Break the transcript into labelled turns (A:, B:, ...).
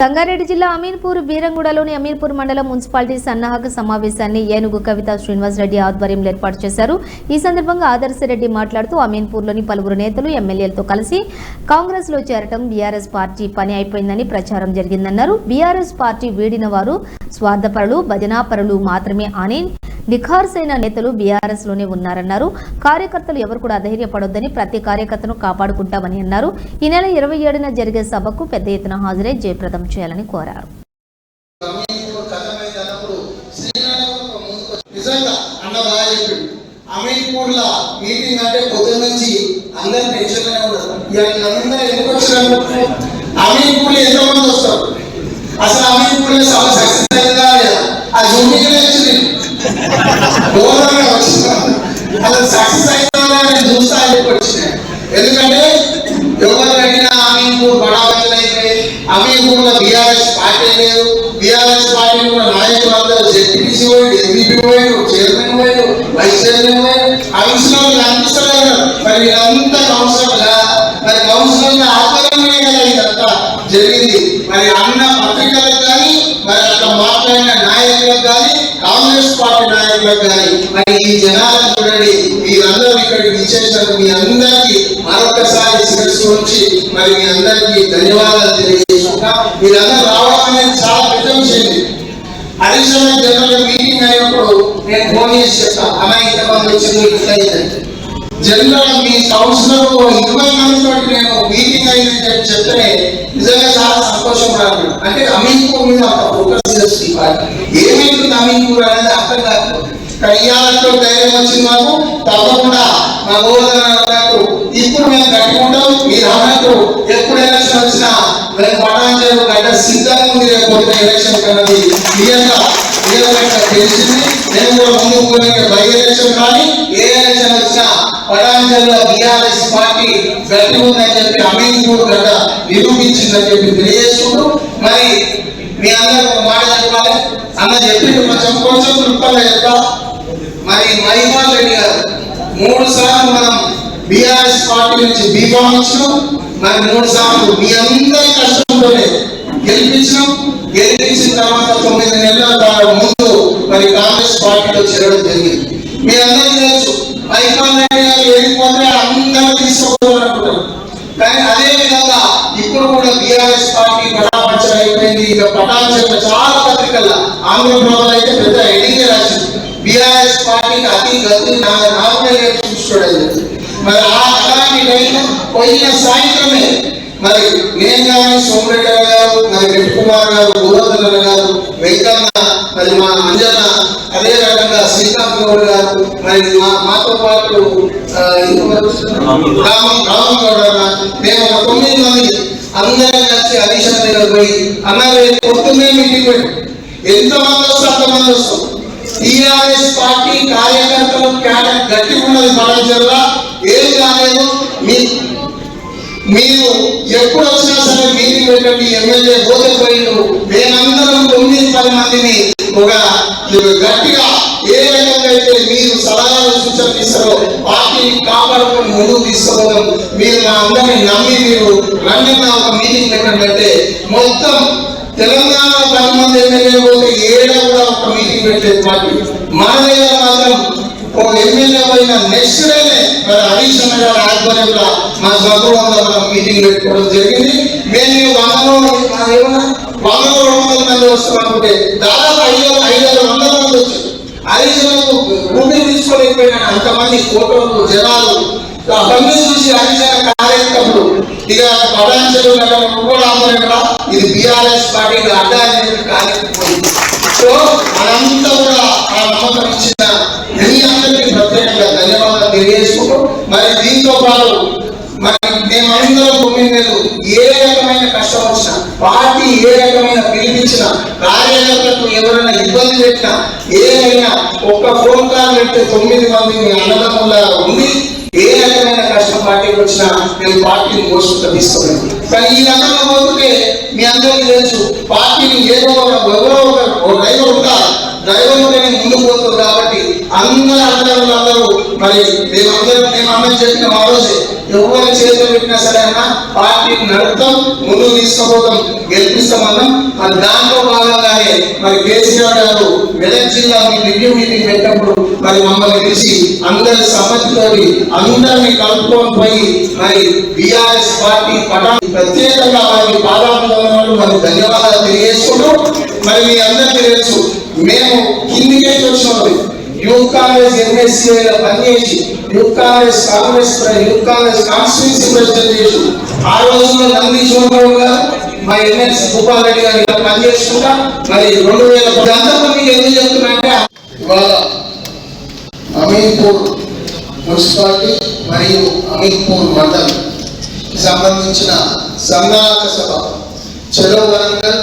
A: సంగారెడ్డి జిల్లా అమీన్పూర్ బీరంగూడలోని అమీన్పూర్ మండలం మున్సిపాలిటీ సన్నాహక సమావేశాన్ని ఏనుగు కవిత శ్రీనివాసరెడ్డి ఆధ్వర్యంలో ఏర్పాటు చేశారు. ఈ సందర్భంగా ఆదర్శరెడ్డి మాట్లాడుతూ అమీన్పూర్లోని పలువురు నేతలు ఎమ్మెల్యేలతో కలిసి కాంగ్రెస్లో చేరటం బీఆర్ఎస్ పార్టీ పని అయిపోయిందని ప్రచారం జరిగిందన్నారు. బీఆర్ఎస్ పార్టీ వీడిన వారు స్వార్థపరులు భజనాపరులు మాత్రమే అని నిఖార్సైన నేతలు బీఆర్ఎస్లోనే ఉన్నారన్నారు. కార్యకర్తలు ఎవరు కూడా అధైర్యపడొద్దని ప్రతి కార్యకర్తను కాపాడుకుంటామని అన్నారు. ఈ నెల ఇరవై ఏడున జరిగే సభకు పెద్ద ఎత్తున హాజరై జయప్రదం చేయాలని కోరారు.
B: మీటింగ్ అంటే పొద్దున్న నుంచి అందరు ఉన్నారు. అందరూ ఎందుకు వచ్చారు వస్తారు. అసలు అమీన్పూర్ సభ సక్సెస్ అయిందా లేదా? ఆ జూమింగ్ వచ్చింది ఘోరంగా వచ్చింది సక్సెస్ అయిందా నేను చూస్తా వచ్చినాయి ఎందుకంటే ఎవరు అడిగినా అయిపోయి బీఆర్ఎస్ పార్టీ లేదు. బీఆర్ఎస్ పార్టీ కూడా నాయకులు అందరూ ZPTC MPP chairman vice chairman అనిపిస్తలేదు మరి వీళ్ళంతా కౌన్సిలర్గా మరి కౌన్సిలర్ ఆధ్వర్యంలోనే కదా ఇదంతా జరిగింది. మరి అన్న పత్రికలకు కానీ మరి అక్కడ మాట్లాడిన నాయకులకు కానీ స్వామి పార్టీ నాయకులకు కానీ మరి ఈ జనాలను చూడండి మీరందరూ ఇక్కడికి విచ్చేసినందుకు మీ అందరికీ మరొకసారి శిరస్సు ఉంచి మరి మీ అందరికీ ధన్యవాదాలు తెలియజేసుకుంటా. మీరందరూ రావడం అనేది చాలా పెద్ద విషయం అడిషనల్ జనరల్ మీటింగ్ అయినప్పుడు నేను ఫోన్ చేసి చెప్తాను అన్న ఇంతమంది వచ్చింది జనరల్ మీ కౌన్సిలర్ ఇరవై మందితో నేను మీటింగ్ అయిందని చెప్తే నిజంగా చాలా సంతోషం రాదు అంటే అమీన్పూర్ మీద ఒక ఫోకస్ చేసి ఈ పార్టీ ఏమైంది అమీన్పూర్ అనేది అర్థం కాదు కయ్యాలతో ధైర్యం వచ్చింది మాకు. తప్పకుండా మా గోవర్ధన అన్నట్టు ఇప్పుడు మేము కట్టుకుంటాం మీరు అన్నట్టు ఎప్పుడు ఎలక్షన్ వచ్చినా మేము పటాంజలు గడ్డ సిద్ధంగా ఉంది రేపు ఎలక్షన్ కన్నది. క్లియర్గా క్లియర్గా తెలిసింది నేను కూడా ముందు బై ఎలక్షన్ కానీ ఏ ఎలక్షన్ వచ్చినా బీఆర్ఎస్ పార్టీ గట్టి ఉందని చెప్పి నిరూపించిందని చెప్పి తెలియజేసుకుంటూ మరి మీ అందరూ ఒక మాట చెప్పాలి. అన్న చెప్పింది కొంచెం కొంచెం చెప్తా. మరి మహిమాల్ రెడ్డి గారు మూడు సార్లు మనం బీఆర్ఎస్ పార్టీ నుంచి బీఫామ్ ఇచ్చినాం మరి మూడు సార్లు మీ అందరి కష్టంతోనే గెలిపించినాం. గెలిపించిన తర్వాత తొమ్మిది నెలల కాలం ముందు మరి కాంగ్రెస్ పార్టీలో చేరడం జరిగింది మీ అందరికీ తెలుసు మహిమాల్ అందరూ తీసుకోవాలనుకుంటారు కానీ అదే విధంగా ఇప్పుడు కూడా బీఆర్ఎస్ పార్టీ పటాపంచలు అయిపోయింది. ఇక పటాపంచలు చాలా పత్రికల్లో ఆంధ్రప్రభలో అయితే పెద్ద ఎడిగే రాసింది. బీఆర్ఎస్ పార్టీకి అతి గతి నాలుగు చూసుకోవడం మరి ఆ అలాంటి టైంలో పోయిన సాయంత్రమే మరి నేను కానీ సోమరెడ్డి గారు మరి రెడ్డి కుమార్ గారు గోవర్ధన గారు వెంకన్న మరి మా అంజన శ్రీకాంత్ గౌడ్ గారు మాతో పాటు ఆ, రామం రామం గౌడ్ అన్న మేము ఒక తొమ్మిది మంది అందరం కలిసి హరీష్ దగ్గర పోయి అన్న రేపు పొద్దున్నే మీటింగ్ పెట్టి ఎంత మంది వస్తే అంతమంది వస్తాం టీఆర్ఎస్ పార్టీ కార్యకర్తలు క్యాడర్ గట్టి ఉన్నది మనం జిల్లా ఏం కాలేదు మీ మీరు ఎప్పుడు వచ్చినా సరే మీటింగ్ పెట్టండి. ఎమ్మెల్యే పోతే పోయిండు మేమందరం తొమ్మిది పది మందిని ఒక గట్టిగా ఏ రకంగా అయితే మీరు సలహాలు సూచనలు ఇస్తారో పార్టీని కాపాడుకొని ముందుకు తీసుకుపోతాం మీరు మా అందరిని నమ్మి మీరు రండి నా ఒక మీటింగ్ పెట్టండి మొత్తం తెలంగాణ పది మంది ఎమ్మెల్యే పోతే ఏడ కూడా ఒక మీటింగ్ పెట్టలేదు పార్టీ మన దగ్గర మాత్రం ఒక ఎమ్మెల్యే పోయిన నెక్స్ట్ డేనే మరి హరీష్ అన్న గారి ఆధ్వర్యంలో మా స్వగృహంలో మనం మీటింగ్ పెట్టుకోవడం జరిగింది. మేము ఈ వందలో మా ఏమన్నా? వందలో రెండు వందల మంది వస్తాం అనుకుంటే దాదాపు ఐదు ఐదు ఆరు వందల మంది వచ్చారు భూమిని తీసుకోలేకపోయినా అంతమంది ఫోటోలు జనాలు. అవన్నీ చూసి హరీష్ అన్న కార్యక్రమాలు ఇక పదాంశాలు కూడా ఇది బీఆర్ఎస్ పార్టీకి అడ్డా కార్యక్రమం సో మనంతా కూడా ఆ నమ్మకం ఇచ్చిన మీ అందరికీ ప్రత్యేకంగా ధన్యవాదాలు తెలియజేసుకుంటూ మరి దీంతో పాటు మరి మేమందరం తొమ్మిది నెలలు ఏ రకమైన కష్టం వచ్చినా పార్టీ ఏ రకమైన పిలిపించినా కార్యకర్తలకు ఎవరైనా ఇబ్బంది పెట్టినా ఏమైనా ఒక్క ఫోన్ కాల్ పెడితే తొమ్మిది మంది మీ అన్నదమ్ములా ఉండి ఏ రకమైన కష్టం పార్టీకి వచ్చినా మేము పార్టీని కోసం తీసుకున్నాం కానీ ఈ రకంగా పోతుంటే మీ అందరికీ తెలుసు పార్టీని ఏదో ఒక ఎవరో ఒక డ్రైవర్ ఉంటారు డ్రైవర్ ఉంటేనే ముందుకు పోతుంది అందరూ మరి మేమందరం మేము అందరం చెప్పిన ఆ రోజు ఎవరి చేతులు పెట్టినా సరే అన్న పార్టీని నడుపుతాం ముందుకు తీసుకుపోతాం గెలిపిస్తామన్నాం మరి దాంట్లో భాగంగానే మరి కేసీఆర్ గారు మెదక్ జిల్లా రివ్యూ మీటింగ్ పెట్టినప్పుడు మరి మమ్మల్ని పిలిచి అందరి సమ్మతితోటి అందరినీ కలుపుకొని పోయి మరి బిఆర్ఎస్ పార్టీ పటా ప్రత్యేకంగా వారికి పాదాలు మరి ధన్యవాదాలు తెలియజేసుకుంటూ మరి మీ అందరికీ తెలుసు మేము కిందికే వచ్చినాం యూత్ కాంగ్రెస్ ఎంఎస్సీ పనిచేసి youth Congress Congress youth Congress constituency president చేసి ఆ రోజుల్లో నంది చోట్రావు గారు మా ఎమ్మెల్సీ గోపాల్ రెడ్డి గారు ఇలా పనిచేసుకుంటా మరి రెండు వేల పది అంతమంది ఎందుకు చెప్తున్నా ఇవాళ అమీర్పూర్ మున్సిపాలిటీ మరియు అమీర్పూర్ మండలం సంబంధించిన సన్నాహక సభ చెలో వరంగల్